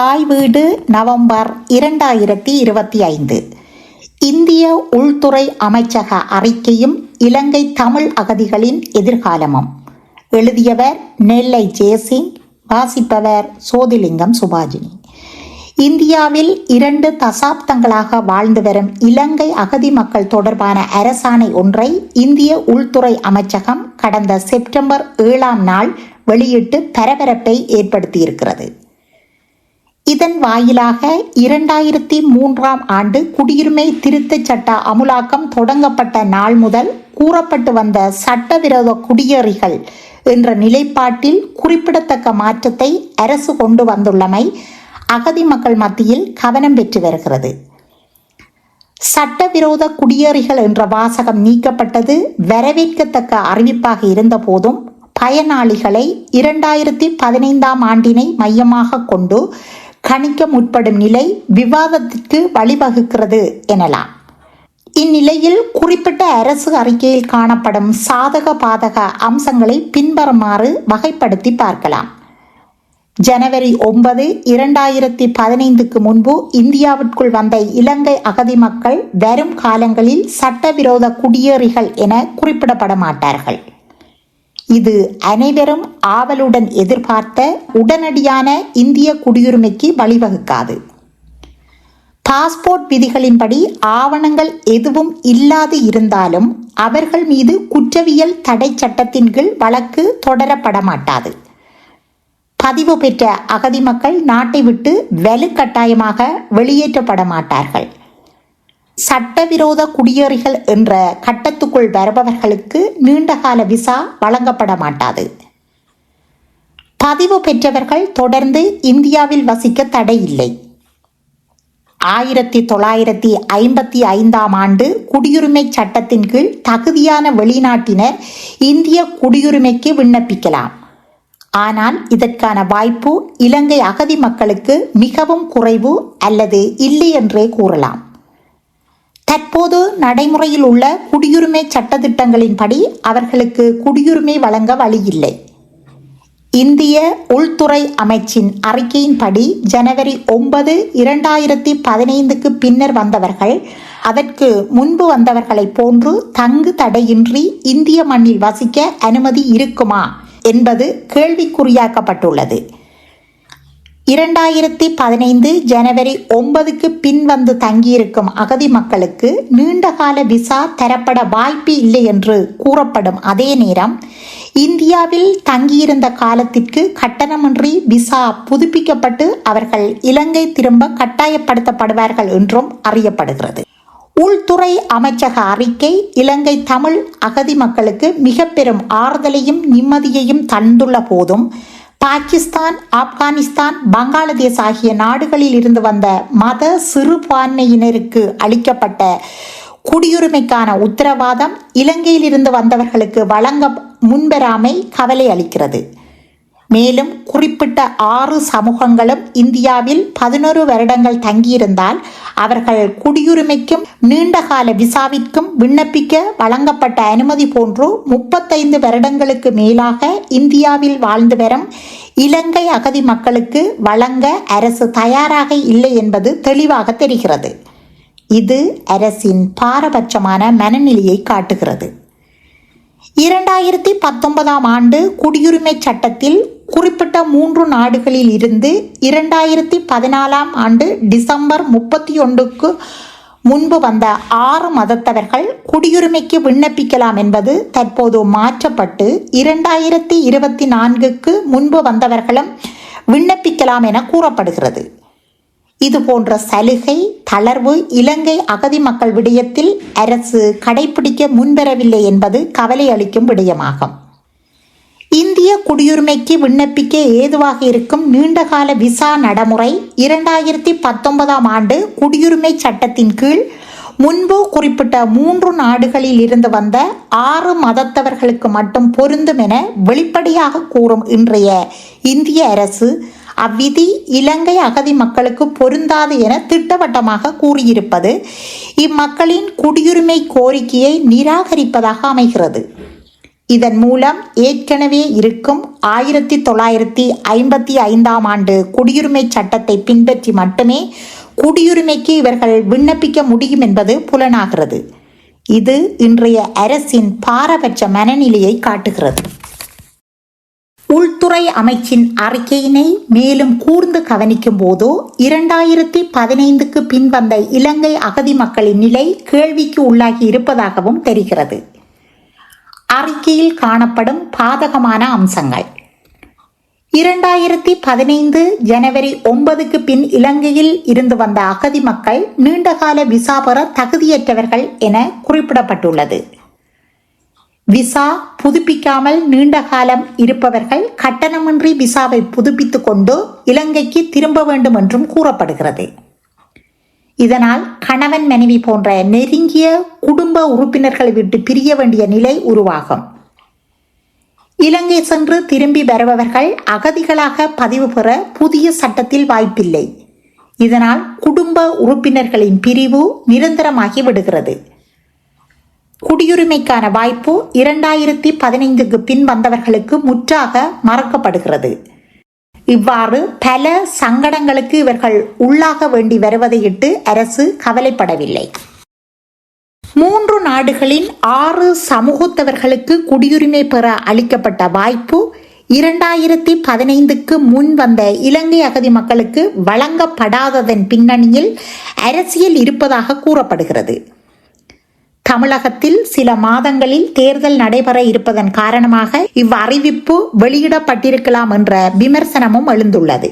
தாய் வீடு நவம்பர் இரண்டாயிரத்தி இருபத்தி ஐந்து. இந்திய உள்துறை அமைச்சக அறிக்கையும் இலங்கை தமிழ் அகதிகளின் எதிர்காலமும். எழுதியவர் நெல்லை ஜெயசிங் வாசிப்பவர் சோதிலிங்கம் சுபாஜினி. இந்தியாவில் இரண்டு தசாப்தங்களாக வாழ்ந்து வரும் இலங்கை அகதி மக்கள் தொடர்பான அரசாணை ஒன்றை இந்திய உள்துறை அமைச்சகம் கடந்த செப்டம்பர் ஏழாம் நாள் வெளியிட்டு பரபரப்பை ஏற்படுத்தியிருக்கிறது. இதன் வாயிலாக இரண்டாயிரத்தி மூன்றாம் ஆண்டு குடியுரிமை திருத்தச் சட்ட அமுலாக்கம் தொடங்கப்பட்ட நாள் முதல் கூறப்பட்டு வந்த சட்டவிரோத குடியேறிகள் என்ற நிலைப்பாட்டில் குறிப்பிடத்தக்க மாற்றத்தை அரசு கொண்டு வந்துள்ளமை அகதி மக்கள் மத்தியில் கவனம் பெற்று வருகிறது. சட்டவிரோத குடியேறிகள் என்ற வாசகம் நீக்கப்பட்டது வரவேற்கத்தக்க அறிவிப்பாக இருந்தபோதும் பயனாளிகளை இரண்டாயிரத்தி பதினைந்தாம் ஆண்டினை மையமாக கொண்டு கணிக்க முற்படும் நிலை விவாதத்திற்கு வழிவகுக்கிறது எனலாம். இந்நிலையில் குறிப்பிட்ட அரசு அறிக்கையில் காணப்படும் சாதக பாதக அம்சங்களை பின்வருமாறு வகைப்படுத்தி பார்க்கலாம். ஜனவரி ஒன்பது இரண்டாயிரத்தி பதினைந்துக்கு முன்பு இந்தியாவிற்குள் வந்த இலங்கை அகதி மக்கள் வரும் காலங்களில் சட்டவிரோத குடியேறிகள் என குறிப்பிடப்பட மாட்டார்கள் இது அனைவரும் ஆவலுடன் எதிர்பார்த்த உடனடியான இந்திய குடியுரிமைக்கு வழிவகுக்காது. பாஸ்போர்ட் விதிகளின்படி ஆவணங்கள் எதுவும் இல்லாது இருந்தாலும் அவர்கள் மீது குற்றவியல் தடை சட்டத்தின் கீழ் வழக்கு தொடரப்பட மாட்டாது பதிவு பெற்ற அகதி மக்கள் நாட்டை விட்டு வலுக்கட்டாயமாக வெளியேற்றப்பட மாட்டார்கள் சட்டவிரோத குடியேறிகள் என்ற கட்டத்துக்குள் வருபவர்களுக்கு நீண்டகால விசா வழங்கப்பட மாட்டாது பதிவு பெற்றவர்கள் தொடர்ந்து இந்தியாவில் வசிக்க தடை இல்லை ஆயிரத்தி தொள்ளாயிரத்தி ஐம்பத்தி ஐந்தாம் ஆண்டு குடியுரிமை சட்டத்தின் கீழ் தகுதியான வெளிநாட்டினர் இந்திய குடியுரிமைக்கு விண்ணப்பிக்கலாம். ஆனால் இதற்கான வாய்ப்பு இலங்கை அகதி மக்களுக்கு மிகவும் குறைவு அல்லது இல்லை என்றே கூறலாம். தற்போது நடைமுறையில் உள்ள குடியுரிமை சட்டத்திட்டங்களின்படி அவர்களுக்கு குடியுரிமை வழங்க வழியில்லை. இந்திய உள்துறை அமைச்சின் அறிக்கையின்படி ஜனவரி ஒன்பது இரண்டாயிரத்தி பதினைந்துக்கு பின்னர் வந்தவர்கள் அதற்கு முன்பு வந்தவர்களை போன்று தங்கு தடையின்றி இந்திய மண்ணில் வசிக்க அனுமதி இருக்குமா என்பது கேள்விக்குறியாக்கப்பட்டுள்ளது. இரண்டாயிரத்தி பதினைந்து ஜனவரி ஒன்பதுக்கு பின் வந்து தங்கியிருக்கும் அகதி மக்களுக்கு நீண்டகால விசா தரப்பட வாய்ப்பு இல்லை என்று கூறப்படும் அதே நேரம் இந்தியாவில் தங்கியிருந்த காலத்திற்கு கட்டணமின்றி விசா புதுப்பிக்கப்பட்டு அவர்கள் இலங்கை திரும்ப கட்டாயப்படுத்தப்படுவார்கள் என்றும் அறியப்படுகிறது. உள்துறை அமைச்சக அறிக்கை இலங்கை தமிழ் அகதி மக்களுக்கு மிக பெரும் ஆறுதலையும் நிம்மதியையும் தந்துள்ள போதும் பாகிஸ்தான் ஆப்கானிஸ்தான் பங்களாதேஷ் ஆகிய நாடுகளில் இருந்து வந்த மத சிறுபான்மையினருக்கு அளிக்கப்பட்ட குடியுரிமைக்கான உத்தரவாதம் இலங்கையில் இருந்து வந்தவர்களுக்கு வழங்க முன்வராமை கவலை அளிக்கிறது. மேலும் குறிப்பிட்ட ஆறு சமூகங்களும் இந்தியாவில் பதினொரு வருடங்கள் தங்கியிருந்தால் அவர்கள் குடியுரிமைக்கும் நீண்டகால விசாவிற்கும் விண்ணப்பிக்க வழங்கப்பட்ட அனுமதி போன்று முப்பத்தைந்து வருடங்களுக்கு மேலாக இந்தியாவில் வாழ்ந்து வரும் இலங்கை அகதி மக்களுக்கு வழங்க அரசு தயாராக இல்லை என்பது தெளிவாக தெரிகிறது. இது அரசின் பாரபட்சமான மனநிலையை காட்டுகிறது. இரண்டாயிரத்தி பத்தொன்பதாம் ஆண்டு குடியுரிமை சட்டத்தில் குறிப்பிட்ட மூன்று நாடுகளில் இருந்து இரண்டாயிரத்தி பதினாலாம் ஆண்டு டிசம்பர் முப்பத்தி ஒன்றுக்கு முன்பு வந்த ஆறு மதத்தவர்கள் குடியுரிமைக்கு விண்ணப்பிக்கலாம் என்பது தற்போது மாற்றப்பட்டு இரண்டாயிரத்தி இருபத்தி நான்குக்கு முன்பு வந்தவர்களும் விண்ணப்பிக்கலாம் என கூறப்படுகிறது. இது போன்ற சலுகை தளர்வு இலங்கை அகதி மக்கள் விடயத்தில் அரசு கடைபிடிக்க முன்வரவில்லை என்பது கவலை அளிக்கும் விடயமாகும். இந்திய குடியுரிமைக்கு விண்ணப்பிக்க ஏதுவாக இருக்கும் நீண்டகால விசா நடைமுறை இரண்டாயிரத்தி பத்தொன்பதாம் ஆண்டு குடியுரிமை சட்டத்தின் கீழ் முன்பு குறிப்பிட்ட மூன்று நாடுகளில் இருந்து வந்த ஆறு மதத்தவர்களுக்கு மட்டும் பொருந்தும் என வெளிப்படையாக கூறும் இன்றைய இந்திய அரசு அவ்விதி இலங்கை அகதி மக்களுக்கு பொருந்தாது என திட்டவட்டமாக கூறியிருப்பது இம்மக்களின் குடியுரிமை கோரிக்கையை நிராகரிப்பதாக அமைகிறது. இதன் மூலம் ஏற்கனவே இருக்கும் ஆயிரத்தி தொள்ளாயிரத்தி ஐம்பத்தி ஐந்தாம் ஆண்டு குடியுரிமை சட்டத்தை பின்பற்றி மட்டுமே குடியுரிமைக்கு இவர்கள் விண்ணப்பிக்க முடியும் என்பது புலனாகிறது. இது இன்றைய அரசின் பாரபட்ச மனநிலையை காட்டுகிறது. உள்துறை அமைச்சின் அறிக்கையினை மேலும் கூர்ந்து கவனிக்கும் போதோ இரண்டாயிரத்தி பதினைந்துக்கு பின் வந்த இலங்கை அகதி மக்களின் நிலை கேள்விக்கு உள்ளாகி இருப்பதாகவும் தெரிகிறது. அறிக்கையில் காணப்படும் பாதகமான அம்சங்கள். இரண்டாயிரத்தி பதினைந்து ஜனவரி ஒன்பதுக்கு பின் இலங்கையில் இருந்து வந்த அகதி மக்கள் நீண்டகால விசா பெற தகுதியற்றவர்கள் என குறிப்பிடப்பட்டுள்ளது. விசா புதுப்பிக்காமல் நீண்ட காலம் இருப்பவர்கள் கட்டணமின்றி விசாவை புதுப்பித்துக் கொண்டு இலங்கைக்கு திரும்ப வேண்டும் என்றும் கூறப்படுகிறது. இதனால் கணவன் மனைவி போன்ற நெருங்கிய குடும்ப உறுப்பினர்களை விட்டு பிரிய வேண்டிய நிலை உருவாகும். இலங்கை சென்று திரும்பி வருபவர்கள் அகதிகளாக பதிவு பெற புதிய சட்டத்தில் வாய்ப்பில்லை. இதனால் குடும்ப உறுப்பினர்களின் பிரிவு நிரந்தரமாகி விடுகிறது. குடியுரிமைக்கான வாய்ப்பு இரண்டாயிரத்தி பதினைந்துக்கு பின் வந்தவர்களுக்கு முற்றாக மறக்கப்படுகிறது. இவ்வாறு பல சங்கடங்களுக்கு இவர்கள் உள்ளாக வேண்டி வருவதையிட்டு அரசு கவலைப்படவில்லை. மூன்று நாடுகளின் ஆறு சமூகத்தவர்களுக்கு குடியுரிமை பெற அளிக்கப்பட்ட வாய்ப்பு இரண்டாயிரத்தி பதினைந்துக்கு முன் வந்த இலங்கை அகதி மக்களுக்கு வழங்கப்படாததன் பின்னணியில் அரசியல் இருப்பதாக கூறப்படுகிறது. தமிழகத்தில் சில மாதங்களில் தேர்தல் நடைபெற இருப்பதன் காரணமாக இவ்வறிவிப்பு வெளியிடப்பட்டிருக்கலாம் என்ற விமர்சனமும் எழுந்துள்ளது.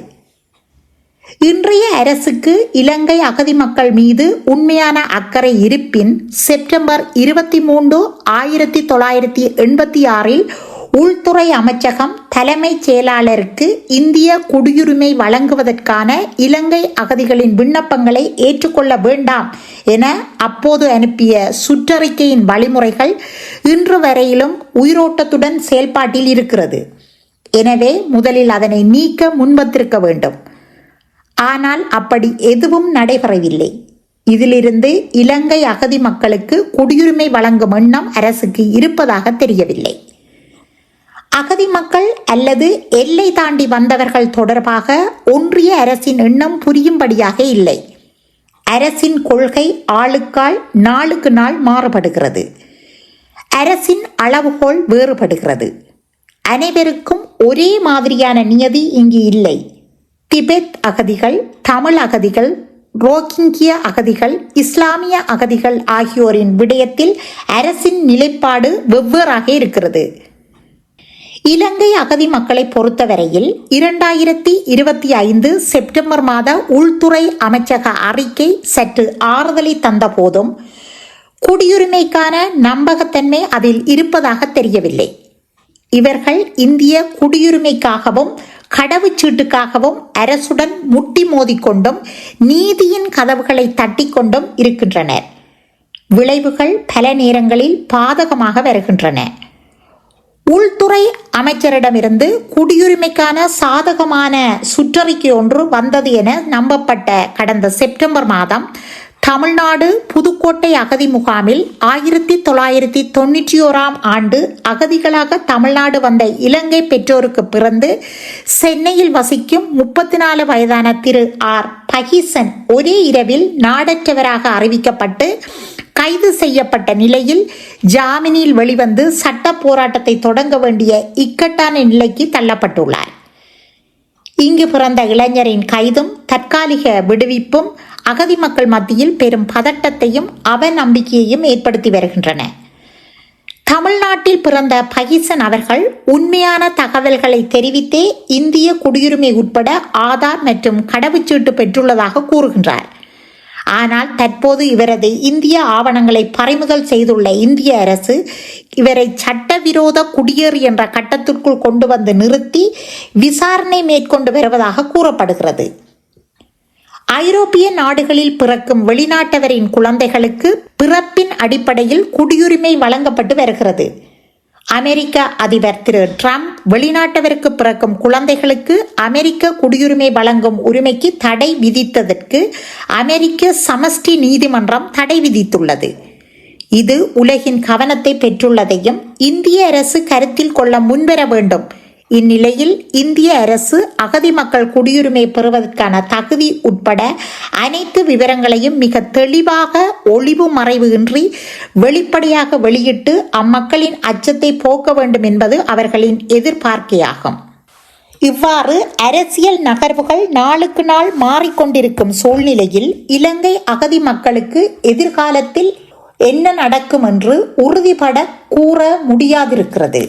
இன்றைய அரசுக்கு இலங்கை அகதி மக்கள் மீது உண்மையான அக்கறை இருப்பின் செப்டம்பர் இருபத்தி மூன்று ஆயிரத்தி தொள்ளாயிரத்தி எண்பத்தி ஆறில் உள்துறை அமைச்சகம் தலைமைச் செயலாளருக்கு இந்திய குடியுரிமை வழங்குவதற்கான இலங்கை அகதிகளின் விண்ணப்பங்களை ஏற்றுக்கொள்ள வேண்டாம் என அப்போது அனுப்பிய சுற்றறிக்கையின் வழிமுறைகள் இன்று வரையிலும் உயிரோட்டத்துடன் செயல்பாட்டில் இருக்கிறது. எனவே முதலில் அதனை நீக்க முன்வந்திருக்க வேண்டும். ஆனால் அப்படி எதுவும் நடைபெறவில்லை. இதிலிருந்து இலங்கை அகதி மக்களுக்கு குடியுரிமை வழங்கும் எண்ணம் அரசுக்கு இருப்பதாக தெரியவில்லை. அகதி மக்கள் அல்லது எல்லை தாண்டி வந்தவர்கள் தொடர்பாக ஒன்றிய அரசின் எண்ணம் புரியும்படியாக இல்லை. அரசின் கொள்கை ஆளுக்கால் நாளுக்கு நாள் மாறுபடுகிறது. அரசின் அளவுகோல் வேறுபடுகிறது. அனைவருக்கும் ஒரே மாதிரியான நியதி இங்கு இல்லை. திபெத் அகதிகள் தமிழ் அகதிகள் ரோஹிங்கிய அகதிகள் இஸ்லாமிய அகதிகள் ஆகியோரின் விடயத்தில் அரசின் நிலைப்பாடு வெவ்வேறாக இருக்கிறது. இலங்கை அகதி மக்களை பொறுத்தவரையில் இரண்டாயிரத்தி இருபத்தி ஐந்து செப்டம்பர் மாத உள்துறை அமைச்சக அறிக்கை சற்று ஆறுதலை தந்த போதும் குடியுரிமைக்கான நம்பகத்தன்மை அதில் இருப்பதாக தெரியவில்லை. இவர்கள் இந்திய குடியுரிமைக்காகவும் கடவுச்சீட்டுக்காகவும் அரசுடன் முட்டி மோதிக்கொண்டும் நீதியின் கதவுகளை தட்டிக்கொண்டும் இருக்கின்றனர். விளைவுகள் பல நேரங்களில் பாதகமாக வருகின்றன. உள்துறை அமைச்சரிடமிருந்து குடியுரிமைக்கான சாதகமான சுற்றறிக்கை ஒன்று வந்தது என நம்பப்பட்ட கடந்த செப்டம்பர் மாதம் தமிழ்நாடு புதுக்கோட்டை அகதி முகாமில் ஆயிரத்தி தொள்ளாயிரத்தி தொண்ணூற்றி ஓராம் ஆண்டு அகதிகளாக தமிழ்நாடு வந்த இலங்கை பெற்றோருக்கு பிறந்து சென்னையில் வசிக்கும் முப்பத்தி நாலு வயதான திரு ஆர். பகிசன் ஒரே இரவில் நாடற்றவராக அறிவிக்கப்பட்டு கைது செய்யப்பட்ட நிலையில் ஜாமீனில் வெளிவந்து சட்ட போராட்டத்தை தொடங்க வேண்டிய இக்கட்டான நிலைக்கு தள்ளப்பட்டுள்ளார். இங்கு பிறந்த இளைஞரின் கைதும் தற்காலிக விடுவிப்பும் அகதி மக்கள் மத்தியில் பெரும் பதட்டத்தையும் அவநம்பிக்கையையும் ஏற்படுத்தி வருகின்றன. தமிழ்நாட்டில் பிறந்த பகிசன் அவர்கள் உண்மையான தகவல்களை தெரிவித்தே இந்திய குடியுரிமை உட்பட ஆதார் மற்றும் கடவுச்சீட்டு பெற்றுள்ளதாக கூறுகின்றார். ஆனால் தற்போது இவரது இந்திய ஆவணங்களை பறிமுதல் செய்துள்ள இந்திய அரசு இவரை சட்டவிரோத குடியேறு என்ற கட்டத்திற்குள் கொண்டு வந்து நிறுத்தி விசாரணை மேற்கொண்டு வருவதாக கூறப்படுகிறது. ஐரோப்பிய நாடுகளில் பிறக்கும் வெளிநாட்டவரின் குழந்தைகளுக்கு பிறப்பின் அடிப்படையில் குடியுரிமை வழங்கப்பட்டு வருகிறது. அமெரிக்க அதிபர் திரு ட்ரம்ப் வெளிநாட்டவருக்கு பிறக்கும் குழந்தைகளுக்கு அமெரிக்க குடியுரிமை வழங்கும் உரிமைக்கு தடை விதித்ததற்கு அமெரிக்க சமஷ்டி நீதிமன்றம் தடை விதித்துள்ளது. இது உலகின் கவனத்தை பெற்றுள்ளதையும் இந்திய அரசு கருத்தில் கொள்ள முன்வர வேண்டும் இந்நிலையில் இந்திய அரசு அகதி மக்கள் குடியுரிமை பெறுவதற்கான தகுதி உட்பட அனைத்து விவரங்களையும் மிக தெளிவாக ஒளிவு மறைவு இன்றி வெளிப்படையாக வெளியிட்டு அம்மக்களின் அச்சத்தை போக்க வேண்டும் என்பது அவர்களின் எதிர்பார்க்கையாகும். இவ்வாறு அரசியல் நகர்வுகள் நாளுக்கு நாள் மாறிக்கொண்டிருக்கும் சூழ்நிலையில் இலங்கை அகதி மக்களுக்கு எதிர்காலத்தில் என்ன நடக்கும் என்று உறுதிபட கூற முடியாதிருக்கிறது.